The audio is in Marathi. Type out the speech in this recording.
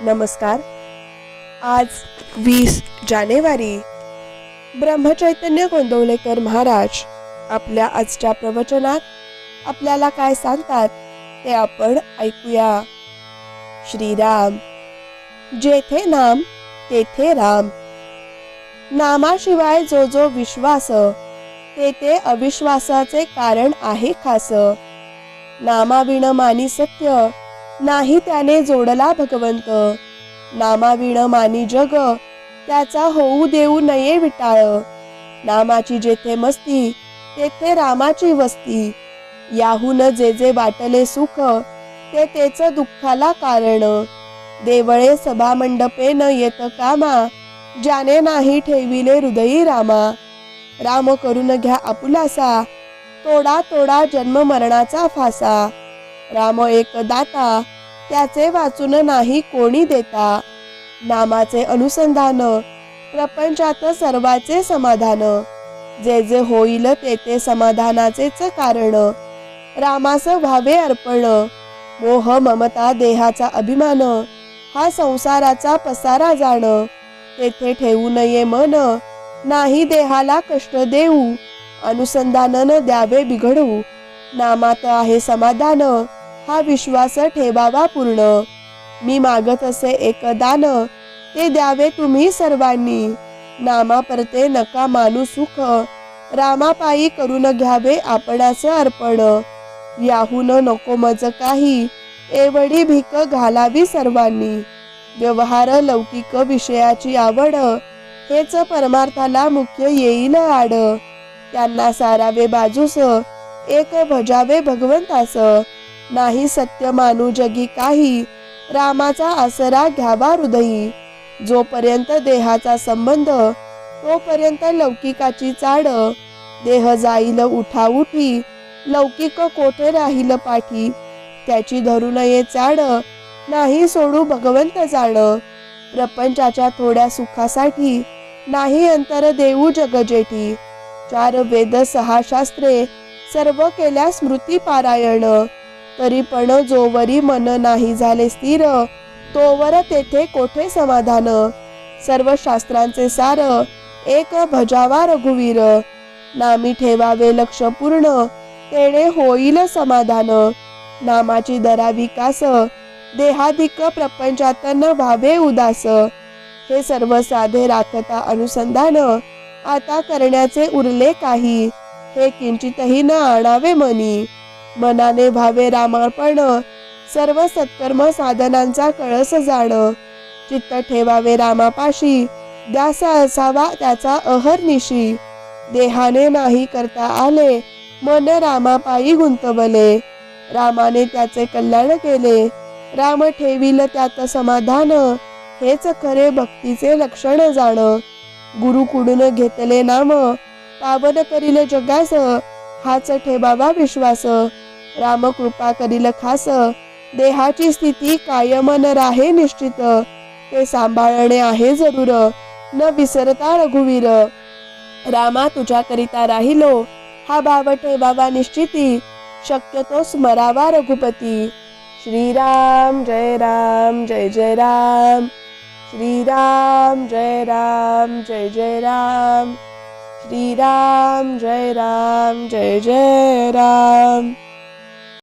नमस्कार. आज वीस जानेवारी ब्रह्मचैतन्य गोंदवलेकर महाराज आपल्या आजच्या प्रवचनात आपल्याला काय सांगतात ते आपण ऐकूया. श्रीराम. जेथे नाम तेथे राम. नामाशिवाय जो जो विश्वास ते ते अविश्वासाचे कारण आहे खास. नामाविण मानी सत्य नाही त्याने जोडला भगवंत. नामाविण मानी जग त्याचा होऊ देऊ नये विटाळ. नामाची जेथे मस्ती तेथे रामाची वस्ती. याहून जे जे वाटले सुख ते तेच दुःखाला कारण. देवळे सभा मंडपे न येत कामा ज्याने नाही ठेविले हृदयी रामा. राम करून घ्या आपुलासा तोडा तोडा जन्म मरणाचा फासा. राम एक दाता त्याचे वाचून नाही कोणी देता. नामाचे अनुसंधान प्रपंचात सर्वाचे समाधान. जे जे होईल ते ते समाधानाचेच कारण. रामास व्हावे अर्पण. मोह ममता देहाचा अभिमान हा संसाराचा पसारा जाण. तेथे ठेवू नये मन नाही देहाला कष्ट देऊ. अनुसंधानन द्यावे बिघडू. नामात आहे समाधान. हा विश्वास ठेवावा पूर्ण. मी मागत असे एक दान ते द्यावे तुम्ही सर्वांनी. नामा परते नका मानू सुख. रामापायी करून घ्यावे आपणाचे अर्पण. याहून नको मज काही एवढी भीक घालावी सर्वांनी. व्यवहार लौकिक विषयाची आवड हेच परमार्थाला मुख्य येईल आड. त्यांना सारावे बाजूस एक भजावे भगवंतास. नाही सत्य मानू जगी काही रामाचा आसरा घ्यावा हृदयी. जोपर्यंत देहाचा संबंध तोपर्यंत लौकिकाची चाड. देह जाईल उठा उठी लौकिक कोठे राहील पाठी. त्याची धरू नये चाड नाही सोडू भगवंत जाण प्रपंचाच्या थोड्या सुखासाठी नाही अंतर देऊ जगजेठी चार वेद सहा शास्त्रे सर्व केल्या स्मृती पारायण. तरी पण जोवरी मन नाही झाले स्थिर तोवर तेथे कोठे समाधान? सर्व शास्त्रांचे सार एक भजावा रघुवीर. नामी ठेवावे लक्ष पूर्ण तेणे होईल समाधान. नामाची दरा विकास देहाधिक प्रपंचात न व्हावे उदास. हे सर्व साधे राखता अनुसंधान आता करण्याचे उरले काही. हे किंचितही न आणावे मनी. मनाने भावे रामार्पण. सर्व सत्कर्म साधनांचा कळस जाण. चित्त ठेवावे रामापाशी. द्यास असावा त्याचा अहर्निशी देहाने नाही करता आले मन रामापायी गुंतवले. रामाने त्याचे कल्याण केले. राम ठेविल त्यात समाधान. हेच खरे भक्तीचे लक्षण जाण. गुरुकडून घेतले नाम. पावन करील जगास. हाच ठेवावा विश्वास. राम कृपा करील खास. देहाची स्थिती कायम न राहे निश्चित. ते सांभाळणे आहे जरूर. न विसरता रघुवीर. रामा तुझ्याकरिता राहिलो. हा भाव ठेवावा निश्चिती. शक्यतो स्मरावा रघुपती. श्रीराम जय राम जय जय राम. श्रीराम जय राम जय जय राम. श्रीराम जय राम जय जय राम.